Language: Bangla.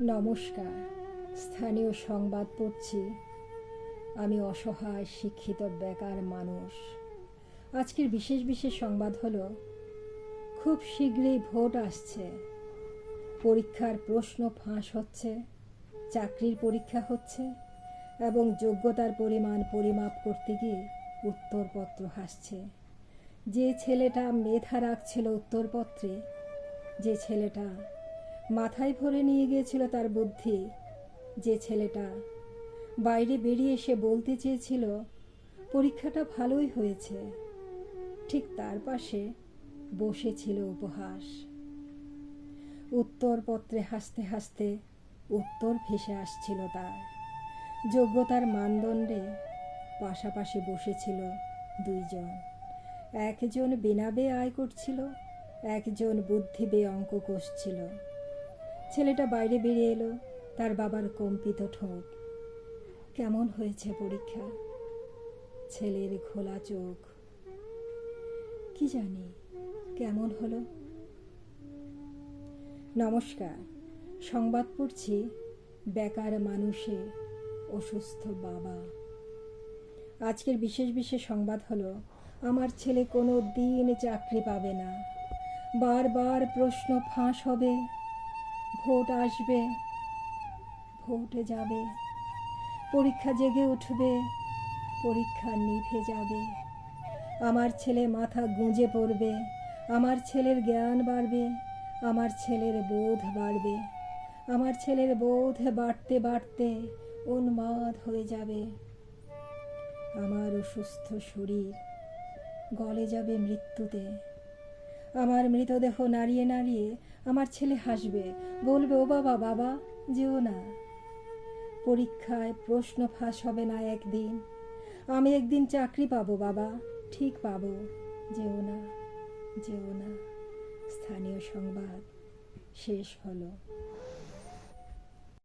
নমস্কার। স্থানীয় সংবাদ পড়ছি। আমি অসহায়, শিক্ষিত, বেকার মানুষ। আজকের বিশেষ বিশেষ সংবাদ হলো, খুব শীঘ্রই ভোট আসছে। পরীক্ষার প্রশ্ন ফাঁস হচ্ছে, চাকরির পরীক্ষা হচ্ছে এবং যোগ্যতার পরিমাণ পরিমাপ করতে গিয়ে উত্তরপত্র হাসছে। যে ছেলেটা মেধা রাখছিল উত্তরপত্রে, যে ছেলেটা মাথায় ভরে নিয়ে গিয়েছিল তার বুদ্ধি যে ছেলেটা। বাইরে বেরিয়ে এসে বলতে চেয়েছিল, পরীক্ষাটা ভালোই হয়েছে। ঠিক তার পাশে বসেছিল উপহাস। উত্তরপত্রে হাসতে হাসতে উত্তর ভেসে আসছিল তার। যোগ্যতার মানদণ্ডে পাশাপাশি বসেছিল দুইজন। একজন বিনা বেয়ে আয় করছিল, একজন বুদ্ধি বেয়ে অঙ্ক কষছিল ছেলেটা বাইরে বেরিয়ে এলো, তার বাবার কম্পিত ঠোঁট। কেমন হয়েছে পরীক্ষা? ছেলের খোলা চোখ। কি জানি, কেমন হলো? নমস্কার, সংবাদ পড়ছি বেকার মানুষে অসুস্থ বাবা। আজকের বিশেষ বিশেষ সংবাদ হলো, আমার ছেলে কোনো দিন চাকরি পাবে না। বারবার প্রশ্ন ফাঁস হবে। ভোট আসবে, ভোটে যাবে, পরীক্ষা জেগে উঠবে, পরীক্ষা নিভে যাবে। আমার ছেলে মাথা গুঁজে পড়বে, আমার ছেলের জ্ঞান বাড়বে, আমার ছেলের বোধ বাড়বে, আমার ছেলের বোধ বাড়তে বাড়তে উন্মাদ হয়ে যাবে। আমার অসুস্থ শরীর গলে যাবে মৃত্যুতে। আমার মৃতদেহ নাড়িয়ে নাড়িয়ে আমার ছেলে হাসবে। বলবে, ও বাবা বাবা, যেও না। পরীক্ষায় প্রশ্ন ফাঁস হবে না একদিন। আমি একদিন চাকরি পাবো, বাবা, ঠিক পাবো। যেও না যেও না। স্থানীয় সংবাদ শেষ হলো।